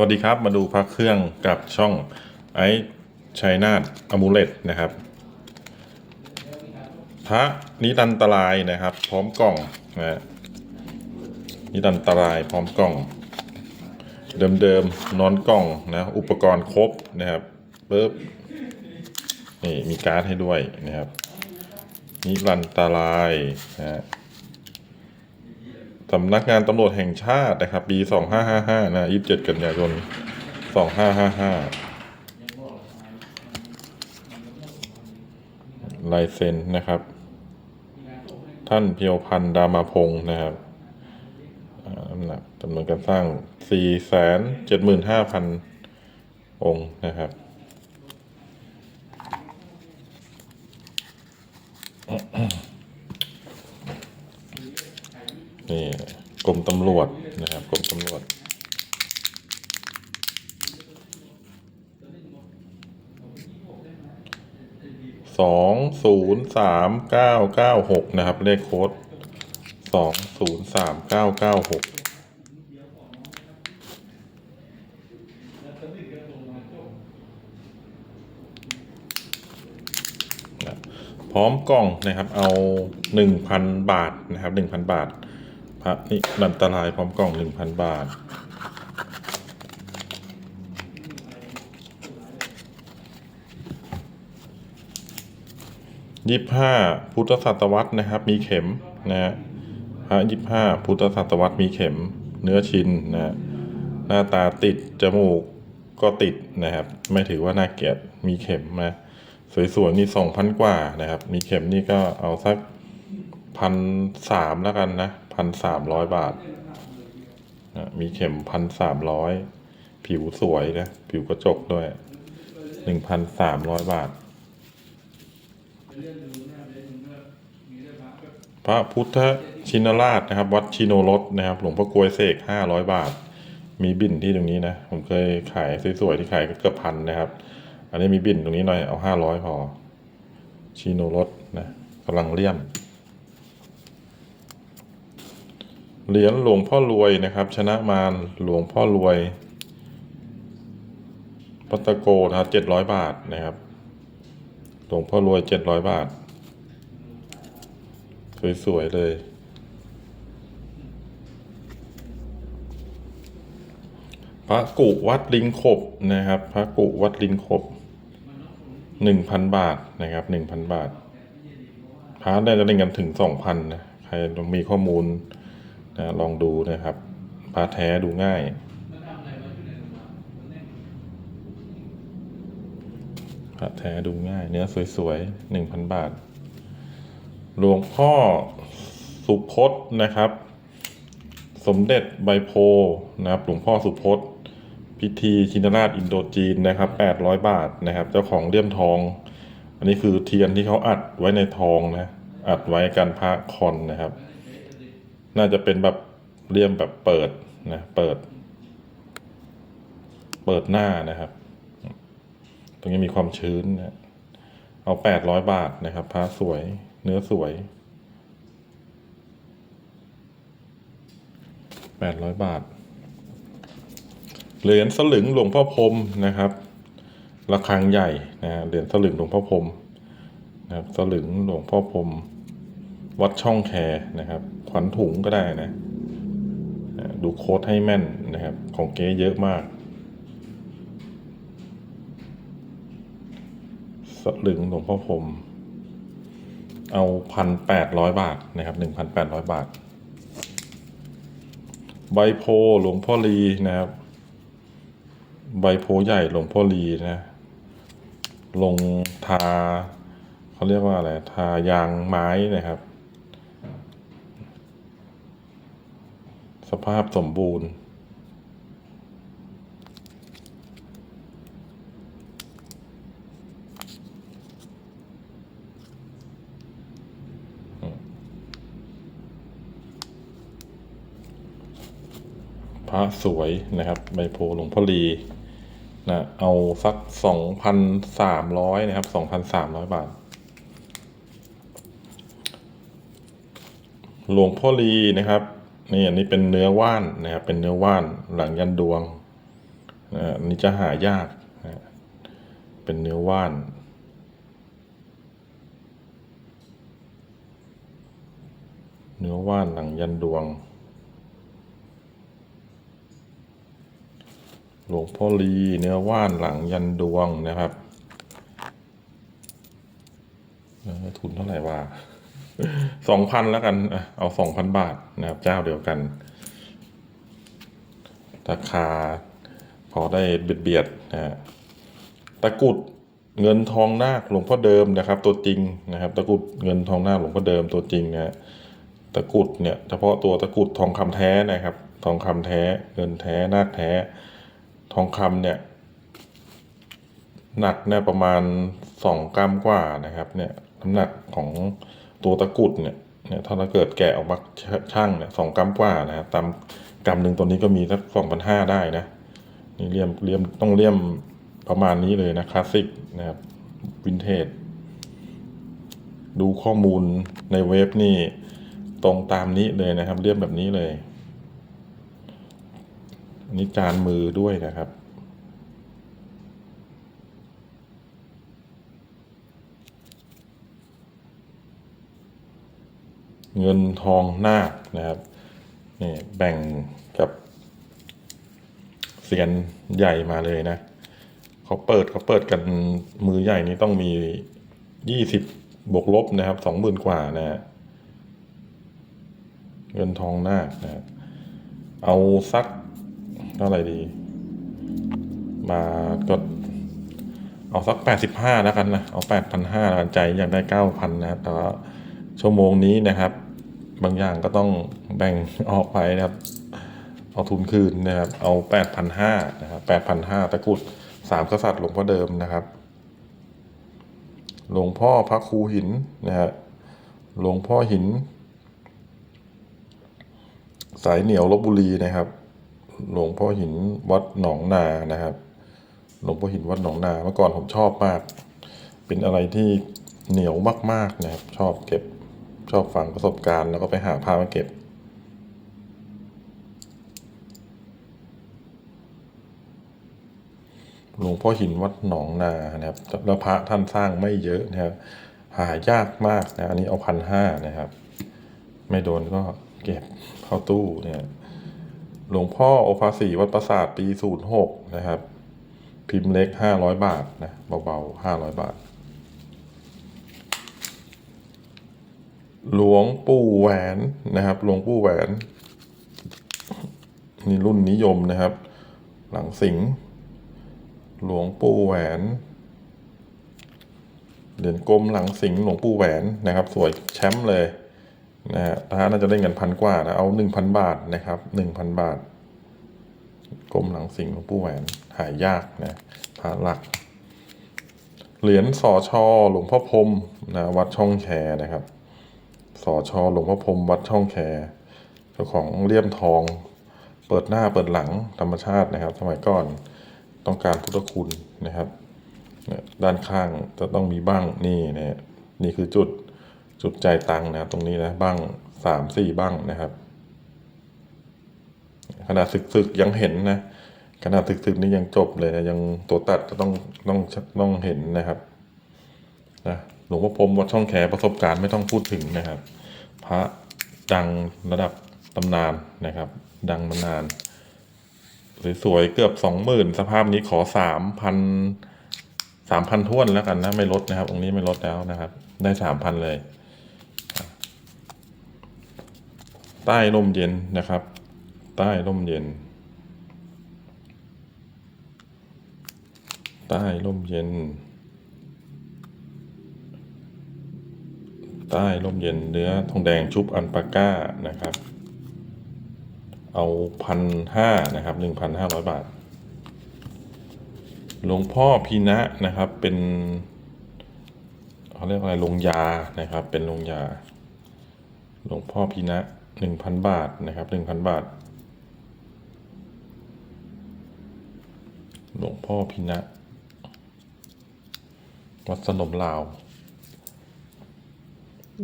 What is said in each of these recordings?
วัสดีครับมาดูพระเครื่องกับช่องไอชัยนาทอมูเลตนะครับ พระนิรันตรายนะครับ พร้อมกล่องนะฮะนิรันตรายพร้อมกล่อง เดิมๆนอนกล่องนะอุปกรณ์ครบนะครับปึ๊บนี่มีการ์ดให้ด้วยนะครับนิรันตรายนะฮะ สำนักงานตำรวจแห่งชาตินะครับ ปี 2555 นะ 27 กันยายน 2555 ลายเซ็นนะครับ ท่านเพียวพันธ์ดามาพงศ์นะครับอ่าน้ำหนักจำนวนการสร้าง 475,000 องค์นะครับ นี่กรมตำรวจนะครับกรมตำรวจสองศูนย์สามเก้าเก้าหกนะครับ เลขโค้ดสองศูนย์สามเก้าเก้าหกพร้อมกล่องนะครับ เอาหนึ่งพันบาทนะครับหนึ่งพันบาท พระนี่นันตรายพร้อมกล่องหนึ่งพันบาท ยี่ห้าพุทธศตวรรษนะครับ มีเข็มนะฮะพระยี่ห้าพุทธศตวรรษมีเข็ม เนื้อชิ้นนะฮะหน้าตาติด จมูกก็ติดนะครับ ไม่ถือว่าน่าเกลียดมีเข็มนะสวยๆนี่สองพันกว่านะครับ มีเข็มนี่ก็เอาสักพันสามแล้วกันนะ พันสามร้อยบาทนะมีเข็มพันสามร้อยผิวสวยนะ ผิวกระจกด้วยหนึ่งพันสามร้อยบาท พระพุทธชินราชนะครับ วัดชิโนรสนะครับ หลวงพ่อกลวยเสกห้าร้อยบาท มีบินที่ตรงนี้นะ ผมเคยขายสวยๆที่ขายก็เกือบพันนะครับ อันนี้มีบินตรงนี้หน่อยเอาห้าร้อยพอชิโนรสนะกำลังเลี่ยม เหรียญหลวงพ่อรวยนะครับ ชนะมารหลวงพ่อรวยปัตโกนะครับเจ็ดร้อยบาทนะครับ หลวงพ่อรวยเจ็ดร้อยบาท สวยๆเลย พระกุวัดลิงขบนะครับ พระกุวัดลิงขบหนึ่งพันบาทนะครับหนึ่งพันบาทพระได้จะได้กันถึงสองพันนะ ใครมีข้อมูล นะลองดูนะครับพระแท้ดูง่ายพระแท้ดูง่าย เนื้อสวยๆหนึ่งพันบาท หลวงพ่อสุพจน์นะครับ สมเด็จใบโพนะครับ หลวงพ่อสุพจน์ พิธีชินราชอินโดจีนนะครับแปดร้อยบาทนะครับ เจ้าของเลี่ยมทอง อันนี้คือเทียนที่เขาอัดไว้ในทองนะ อัดไว้กันพระคอนนะครับ น่าจะเป็นแบบเลี่ยมแบบเปิดนะเปิด เปิดหน้านะครับ ตรงนี้มีความชื้นนะเอาแปดร้อยบาทนะครับพระสวย เนื้อสวยแปดร้อยบาท เหรียญสลึงหลวงพ่อพรมนะครับระฆังใหญ่นะเหรียญสลึงหลวงพ่อพรมนะครับสลึงหลวงพ่อพรม วัดช่องแคนะครับ ขวัญถุงก็ได้นะ ดูโค้ดให้แม่นนะครับ ของเก๊เยอะมาก สลึงหลวงพ่อพรมเอาพันแปดร้อยบาทนะครับหนึ่งพันแปดร้อยบาท ใบโพหลวงพ่อลีนะครับ ใบโพใหญ่หลวงพ่อลีนะ ลงทาเขาเรียกว่าอะไร ทายางไม้นะครับ สภาพสมบูรณ์ พระสวยนะครับใบโพหลวงพ่อลีนะเอาสักสองพันสามร้อยนะครับสองพันสามร้อยบาท หลวงพ่อลีนะครับ นี่อันนี้เป็นเนื้อว่านนะครับเป็นเนื้อว่านหลังยันดวงนะอันนี้จะหายากนะเป็นเนื้อว่าน เนื้อว่านหนังยันดวง หลวงพ่อลีเนื้อว่านหลังยันดวงนะครับทุนเท่าไหร่วะ สองพันแล้วกันอะเอาสองพันบาทนะครับ เจ้าเดียวกัน ราคา พอได้เบียดเบียดนะฮะตะกุดเงินทองนาคหลวงพ่อเดิมนะครับ ตัวจริงนะครับ ตะกุดเงินทองนาคหลวงพ่อเดิมตัวจริงนะฮะตะกุดเนี่ยเฉพาะตัวตะกุดทองคำแท้นะครับ ทองคำแท้ เงินแท้นาคแท้ ทองคำเนี่ยหนักเนี่ยประมาณสองกรัมกว่านะครับ เนี่ยน้ำหนักของ ตัวตะกุดเนี่ยเนี่ยถ้าเราเกิดแกะออกมาช่างเนี่ยสองกรัมกว่านะตามกรัมหนึ่งตัวนี้ก็มีสักสองพันห้าได้นะนี่เลี่ยมเลี่ยมต้องเลี่ยมประมาณนี้เลยนะคลาสสิกนะครับวินเทจดูข้อมูลในเว็บนี่ตรงตามนี้เลยนะครับเลี่ยมแบบนี้เลยนนี้จานมือด้วยนะครับ เงินทองนาคนะครับนี่แบ่งกับเซียนใหญ่มาเลยนะเขาเปิดเขาเปิดกันมือใหญ่นี่ต้องมียี่สิบบวกลบนะครับสองหมื่นกว่านะ เงินทองนาคนะเอาสักเท่าไหร่ดี มาก็เอาสักแปดสิบห้าแล้วกันนะ เอาแปดพันห้าแล้วกันใจอยากได้เก้าพันนะแต่ว่า ชั่วโมงนี้นะครับ บางอย่างก็ต้องแบ่งออกไปนะครับ เอาทุนคืนนะครับ เอาแปดพันห้านะครับแปดพันห้าตะกุดสามกษัตริย์หลวงพ่อเดิมนะครับ หลวงพ่อพระครูหินนะฮะหลวงพ่อหิน สายเหนียวลบบุรีนะครับ หลวงพ่อหินวัดหนองนานะครับ หลวงพ่อหินวัดหนองนาเมื่อก่อนผมชอบมาก เป็นอะไรที่เหนียวมากๆนะครับ ชอบเก็บ ชอบฟังประสบการณ์แล้วก็ไปหาพามาเก็บ หลวงพ่อหินวัดหนองนานะครับแล้วพระท่านสร้างไม่เยอะนะครับ หายากมากนะอันนี้เอาพันห้านะครับ ไม่โดนก็เก็บเข้าตู้เนี่ยหลวงพ่อโอภาสีวัดประสาทปีศูนย์หกนะครับ พิมพ์เล็กห้าร้อยบาทนะเบาๆห้าร้อยบาท หลวงปู่แหวนนะครับ หลวงปู่แหวน นี่รุ่นนิยมนะครับ หลังสิงหลวงปู่แหวนเหรียญกลมหลังสิงหลวงปู่แหวนนะครับ สวยแชมป์เลยนะฮะถ้าน่าจะได้เงินพันกว่านะเอาหนึ่งพันบาทนะครับหนึ่งพันบาทกรมหลังสิงหลวงปู่แหวนหายากนะพระหลัก เหรียญสอชอหลวงพ่อพรมนะวัดช่องแคนะครับ สอชอหลวงพ่อพรมวัดช่องแคเจ้าของเลี่ยมทอง เปิดหน้าเปิดหลังธรรมชาตินะครับ สมัยก่อนต้องการพุทธคุณนะครับด้านข้างจะต้องมีบ้างนี่นะนี่คือจุดจุดใจตังนะตรงนี้นะบ้างสามสี่บ้างนะครับขนาดศึกๆยังเห็นนะขนาดศึกๆนี่ยังจบเลยนะยังตัวตัดจะต้องต้องต้องเห็นนะครับนะ หลวงพ่อพรมวัดช่องแขประสบการณ์ไม่ต้องพูดถึงนะครับ พระดังระดับตำนานนะครับ ดังมานานสวยๆเกือบสองหมื่นสภาพนี้ขอสามพันสามพันท้วนแล้วกันนะ ไม่ลดนะครับ องค์นี้ไม่ลดแล้วนะครับ ได้สามพันเลย ใต้ร่มเย็นนะครับ ใต้ร่มเย็น ใต้ร่มเย็น ใต้ร่มเย็นเนื้อทองแดงชุบอันปาก้านะครับ เอาพันห้านะครับหนึ่งพันห้าร้อยบาท หลวงพ่อพีนะนะครับเป็นเขาเรียกอะไรลงยานะครับ เป็นลงยา หลวงพ่อพีนะหนึ่งพันบาทนะครับหนึ่งพันบาท หลวงพ่อพินะวัดสนมลาว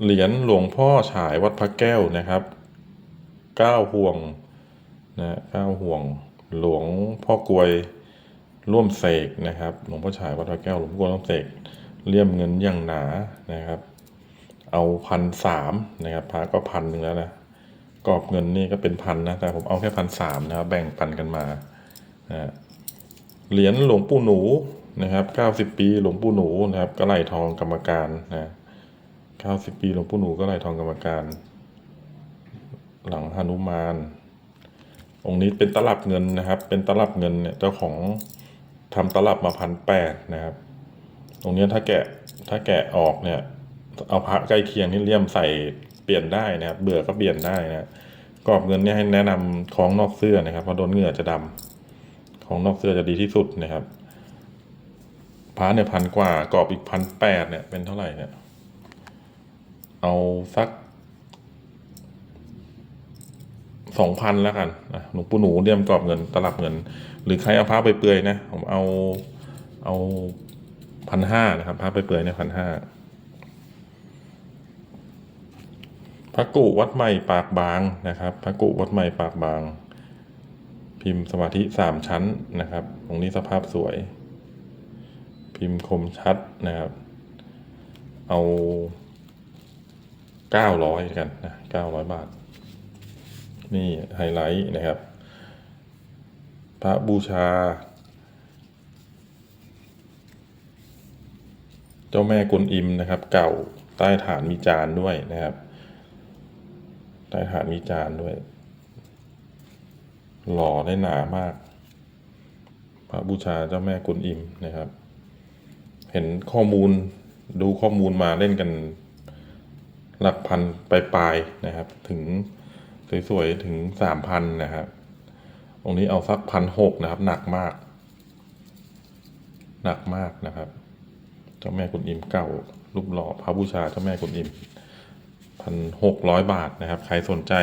เหรียญหลวงพ่อฉายวัดพระแก้วนะครับเก้าห่วงนะเก้าห่วงหลวงพ่อกลวยร่วมเสกนะครับ หลวงพ่อฉายวัดพระแก้วหลวงพ่อกลวงร่วมเสกเลี่ยมเงินอย่างหนานะครับ เอาพันสามนะครับพระก็พันหนึ่งแล้วนะกรอบเงินนี่ก็เป็นพันนะแต่ผมเอาแค่พันสามนะครับ แบ่งปันกันมานะเหรียญหลวงปู่หนูนะครับเก้าสิบปีหลวงปู่หนูนะครับก็ไหลทองกรรมการนะ เก้าสิบปีหลวงปู่หนูก็ไหลทองกรรมการ หลังหนุมาน องค์นี้เป็นตลับเงินนะครับ เป็นตลับเงินเนี่ยเจ้าของทำตลับมาพันแปดนะครับ ตรงนี้ถ้าแกะถ้าแกะออกเนี่ย เอาพระใกล้เคียงนี่เลี่ยมใส่เปลี่ยนได้นะครับ เบื่อก็เปลี่ยนได้นะกรอบเงินเนี่ยให้แนะนำคล้องนอกเสื้อนะครับเพราะโดนเหงื่อจะดำของนอกเสื้อจะดีที่สุดนะครับพระเนี่ยพันกว่ากรอบอีกพันแปดเนี่ยเป็นเท่าไหร่เนี่ย เอาสักสองพันแล้วกันหลวงปู่หนูเลี่ยมกรอบเงินตลับเงิน หรือใครเอาผ้าไปเปลือยนะผมเอาเอาพันห้านะครับผ้าไปเปลือยเนี่ยพันห้าพระกุวัดใหม่ปากบางนะครับพระกุวัดใหม่ปากบาง พิมพ์สมาธิสามชั้นนะครับ ตรงนี้สภาพสวย พิมพ์คมชัดนะครับ เอา เก้าร้อยกันนะเก้าร้อยบาท นี่ไฮไลท์นะครับ พระบูชา เจ้าแม่กุนอิมนะครับ เก่าใต้ฐานมีจานด้วยนะครับ ใต้ฐานมีจานด้วย หล่อได้หนามาก พระบูชาเจ้าแม่กุนอิมนะครับ เห็นข้อมูลดูข้อมูลมาเล่นกัน หลักพันปลายๆนะครับ ถึงสวยๆถึงสามพันนะครับตรงนี้เอาสักพันหกนะครับ หนักมาก หนักมากนะครับ เจ้าแม่กุนอิมเก่ารูปหล่อพระบูชาเจ้าแม่กุนอิมพันหกร้อยบาทนะครับ ใครสนใจ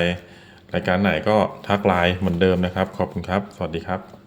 รายการไหนก็ทักไลน์เหมือนเดิมนะครับ ขอบคุณครับ สวัสดีครับ